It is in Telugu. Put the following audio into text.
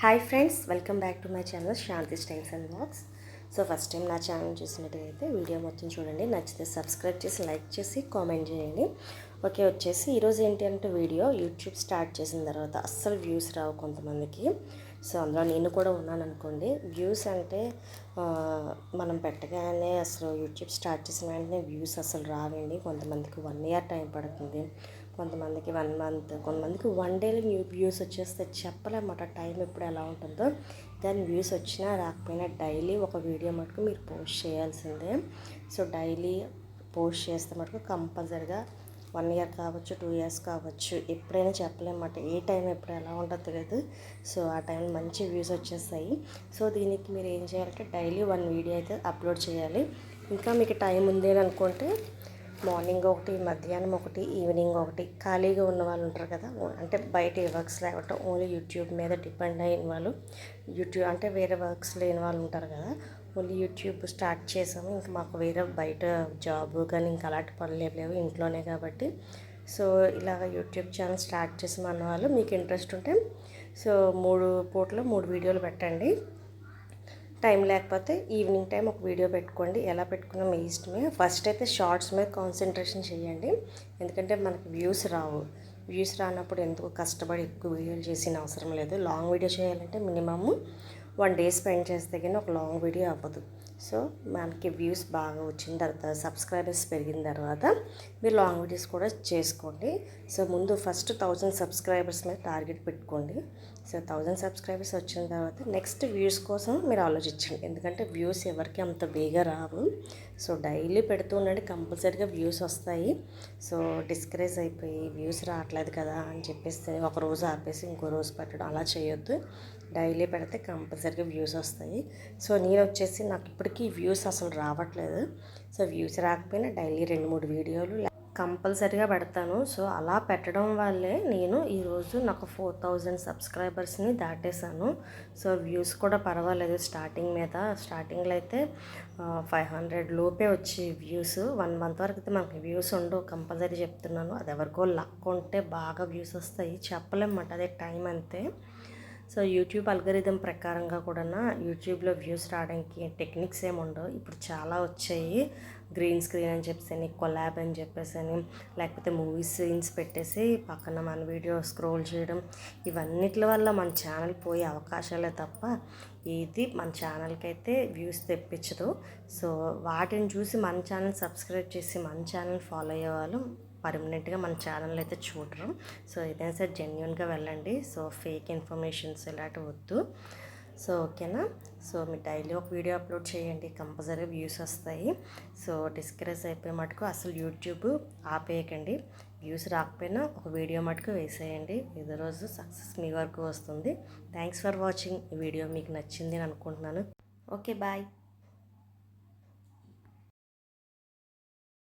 Hi friends welcome back to my channel Shanti styles and blogs so first time నా ఛానల్ చూసినట్టయితే వీడియో మొత్తం చూడండి. నచ్చితే సబ్స్క్రైబ్ చేసి లైక్ చేసి కామెంట్ చేయండి. ఓకే వచ్చేసి ఈరోజు ఏంటి అంటే వీడియో యూట్యూబ్ స్టార్ట్ చేసిన తర్వాత అస్సలు వ్యూస్ రావు కొంతమందికి. సో అందులో నేను కూడా ఉన్నాను అనుకోండి. వ్యూస్ అంటే మనం పెట్టగానే అసలు యూట్యూబ్ స్టార్ట్ చేసిన వెంటనే వ్యూస్ అసలు రావండి. కొంతమందికి వన్ ఇయర్ టైం పడుతుంది. కొంతమందికి వన్ మంత్ కొంతమందికి వన్ డేలో న్యూ వ్యూస్ వచ్చేస్తే చెప్పలేమాట టైం ఎప్పుడు ఎలా ఉంటుందో. దాని వ్యూస్ వచ్చినా రాకపోయినా డైలీ ఒక వీడియో మటుకు మీరు పోస్ట్ చేయాల్సిందే. సో డైలీ పోస్ట్ చేస్తే మటుకు కంపల్సరిగా వన్ ఇయర్ కావచ్చు టూ ఇయర్స్ కావచ్చు ఎప్పుడైనా చెప్పలేమాట ఏ టైం ఎప్పుడు ఎలా ఉంటుందో తెలియదు. సో ఆ టైంలో మంచి వ్యూస్ వచ్చేస్తాయి. సో దీనికి మీరు ఏం చేయాలంటే డైలీ వన్ వీడియో అయితే అప్లోడ్ చేయాలి. ఇంకా మీకు టైం ఉంది అని అనుకుంటే మార్నింగ్ ఒకటి మధ్యాహ్నం ఒకటి ఈవినింగ్ ఒకటి. ఖాళీగా ఉన్న వాళ్ళు ఉంటారు కదా అంటే బయట ఏ వర్క్స్ లేకుండా ఓన్లీ యూట్యూబ్ మీద డిపెండ్ అయిన వాళ్ళు. యూట్యూబ్ అంటే వేరే వర్క్స్ లేని వాళ్ళు ఉంటారు కదా ఓన్లీ యూట్యూబ్ స్టార్ట్ చేసాము. ఇంకా మాకు వేరే బయట జాబ్ కానీ ఇంకా అలాంటి పనులు లేవు లేవు ఇంట్లోనే కాబట్టి. సో ఇలాగ యూట్యూబ్ ఛానల్ స్టార్ట్ చేసాం అన్న వాళ్ళు. మీకు ఇంట్రెస్ట్ ఉంటే సో మూడు పూటలు మూడు వీడియోలు పెట్టండి. టైం లేకపోతే ఈవినింగ్ టైం ఒక వీడియో పెట్టుకోండి. ఎలా పెట్టుకున్నా మీ ఇష్టమే. ఫస్ట్ అయితే షార్ట్స్ మీద కాన్సన్ట్రేషన్ చేయండి. ఎందుకంటే మనకి వ్యూస్ రావు. వ్యూస్ రానప్పుడు ఎందుకు కష్టపడి ఎక్కువ వీడియోలు చేసిన అవసరం లేదు. లాంగ్ వీడియో చేయాలంటే మినిమమ్ వన్ డే స్పెండ్ చేస్తే కానీ ఒక లాంగ్ వీడియో అవ్వదు. సో మనకి వ్యూస్ బాగా వచ్చిన తర్వాత సబ్స్క్రైబర్స్ పెరిగిన తర్వాత మీరు లాంగ్ వీడియోస్ కూడా చేసుకోండి. సో ముందు ఫస్ట్ థౌజండ్ సబ్స్క్రైబర్స్ మీద టార్గెట్ పెట్టుకోండి. సో థౌజండ్ సబ్స్క్రైబర్స్ వచ్చిన తర్వాత నెక్స్ట్ వ్యూస్ కోసం మీరు ఆలోచించండి. ఎందుకంటే వ్యూస్ ఎవరికి అంత బేగా రావు. సో డైలీ పెడుతూ ఉండండి కంపల్సరీగా వ్యూస్ వస్తాయి. సో డిస్కరేజ్ అయిపోయి వ్యూస్ రావట్లేదు కదా అని చెప్పేసి ఒక రోజు ఆపేసి ఇంకో రోజు పెట్టడం అలా చేయొద్దు. డైలీ పెడితే కంపల్సరీగా వ్యూస్ వస్తాయి. సో నేను వచ్చేసి నాకు ఇప్పుడు ఇప్పటికీ వ్యూస్ అసలు రావట్లేదు. సో వ్యూస్ రాకపోయినా డైలీ రెండు మూడు వీడియోలు కంపల్సరీగా పెడతాను. సో అలా పెట్టడం వల్లే నేను ఈరోజు నాకు ఫోర్ థౌజండ్ సబ్స్క్రైబర్స్ని దాటేశాను. సో వ్యూస్ కూడా పర్వాలేదు స్టార్టింగ్ మీద. స్టార్టింగ్లో అయితే ఫైవ్ హండ్రెడ్ లోపే వచ్చి వ్యూస్. వన్ మంత్ వరకు అయితే మనకి వ్యూస్ ఉండవు. కంపల్సరీ చెప్తున్నాను. అది ఎవరికో లక్ ఉంటే బాగా వ్యూస్ వస్తాయి. చెప్పలేమన్నమాట అదే టైం అంతే. సో యూట్యూబ్ అల్గరిథం ప్రకారంగా కూడా యూట్యూబ్లో వ్యూస్ రావడానికి టెక్నిక్స్ ఏమి ఉండవు. ఇప్పుడు చాలా వచ్చాయి. గ్రీన్ స్క్రీన్ అని చెప్పేసి కొలాబ్ అని చెప్పేసి అని లేకపోతే మూవీ సీన్స్ పెట్టేసి పక్కన మన వీడియో స్క్రోల్ చేయడం ఇవన్నిటి వల్ల మన ఛానల్ పోయే అవకాశాలే తప్ప ఇది మన ఛానల్కి అయితే వ్యూస్ తెప్పించదు. సో వాటిని చూసి మన ఛానల్ సబ్స్క్రైబ్ చేసి మన ఛానల్ ఫాలో అయ్యే వాళ్ళు పర్మనెంట్గా మన ఛానల్ అయితే చూడరు. సో ఏదైనా సరే జెన్యున్గా వెళ్ళండి. సో ఫేక్ ఇన్ఫర్మేషన్స్ ఇలాంటివి వద్దు. సో ఓకేనా? సో మీరు డైలీ ఒక వీడియో అప్లోడ్ చేయండి. కంపల్సరీ వ్యూస్ వస్తాయి. సో డిస్కరేజ్ అయిపోయే మటుకు అసలు యూట్యూబ్ ఆపేయకండి. వ్యూస్ రాకపోయినా ఒక వీడియో మటుకు వేసేయండి. ఇది రోజు సక్సెస్ మీ వరకు వస్తుంది. Thanks for watching. ఈ వీడియో మీకు నచ్చింది అని అనుకుంటున్నాను. Okay bye.